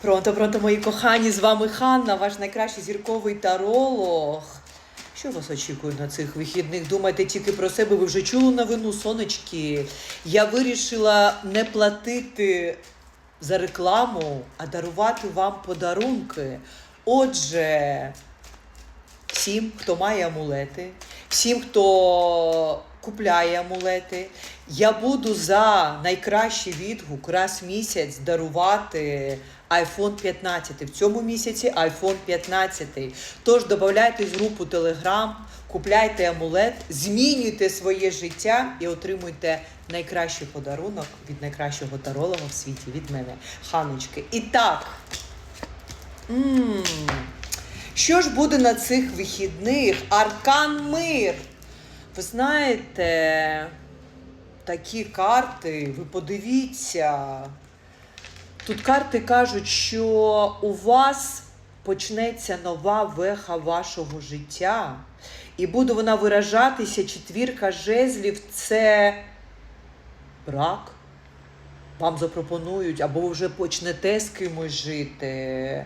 Пронто, пронто, мої кохані, з вами Ханна, ваш найкращий зірковий таролог. Що вас очікує на цих вихідних? Думайте тільки про себе. Ви вже чули новину, сонечки. Я вирішила не платити за рекламу, а дарувати вам подарунки. Отже, всім, хто має амулети, всім, хто купляє амулети, я буду за найкращий відгук раз в місяць дарувати iPhone 15. В цьому місяці iPhone 15. Тож додавайтесь в групу Telegram, купляйте амулет, змінюйте своє життя і отримуйте найкращий подарунок від найкращого таролога в світі, від мене, Ханочки. І так. що ж буде на цих вихідних? Аркан Мир. Ви знаєте, такі карти, ви подивіться. Тут карти кажуть, що у вас почнеться нова веха вашого життя, і буде вона виражатися четвірка жезлів це брак. Вам запропонують, або ви вже почнете з кимось жити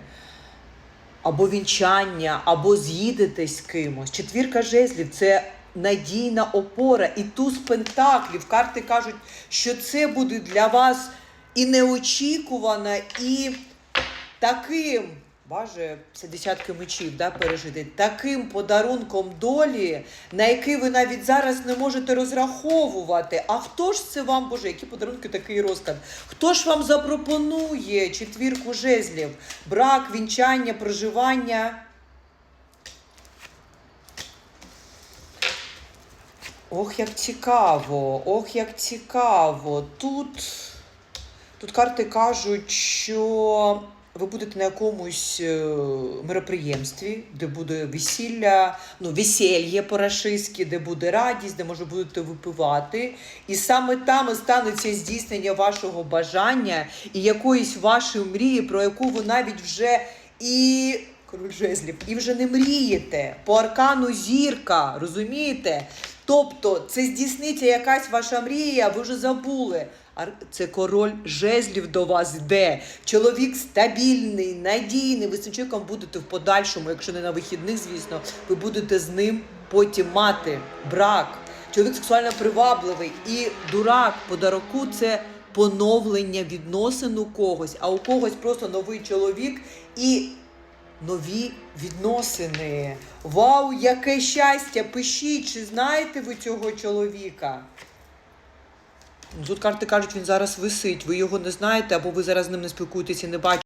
або вінчання, або з'їдетесь з кимось. Четвірка жезлів це надійна опора. І туз пентаклів. Карти кажуть, що це буде для вас і неочікувано, і таким. Баже, це десятки мечів да, пережити. Таким подарунком долі, на який ви навіть зараз не можете розраховувати. А хто ж це вам, Боже, які подарунки, такий розклад? Хто ж вам запропонує четвірку жезлів? Брак, вінчання, проживання? Ох, як цікаво, ох, як цікаво. Тут, тут карти кажуть, що ви будете на якомусь е, мероприємстві, де буде весілля, ну, весельє по-рашистськи, де буде радість, де може будете випивати. І саме там станеться здійснення вашого бажання і якоїсь вашої мрії, про яку ви навіть вже і. Король жезлів, і вже не мрієте по аркану зірка, розумієте? Тобто це здійсниться якась ваша мрія, ви вже забули. Ар- Це король жезлів до вас йде. Чоловік стабільний, надійний. Ви з цим чоловіком будете в подальшому, якщо не на вихідних, звісно, ви будете з ним потім мати брак. Чоловік сексуально привабливий і дурак подароку це поновлення відносин у когось, а у когось просто новий чоловік і нові відносини. Вау, яке щастя! Пишіть, чи знаєте ви цього чоловіка? Тут карти кажуть, він зараз висить. Ви його не знаєте, або ви зараз з ним не спілкуєтеся і не бачите.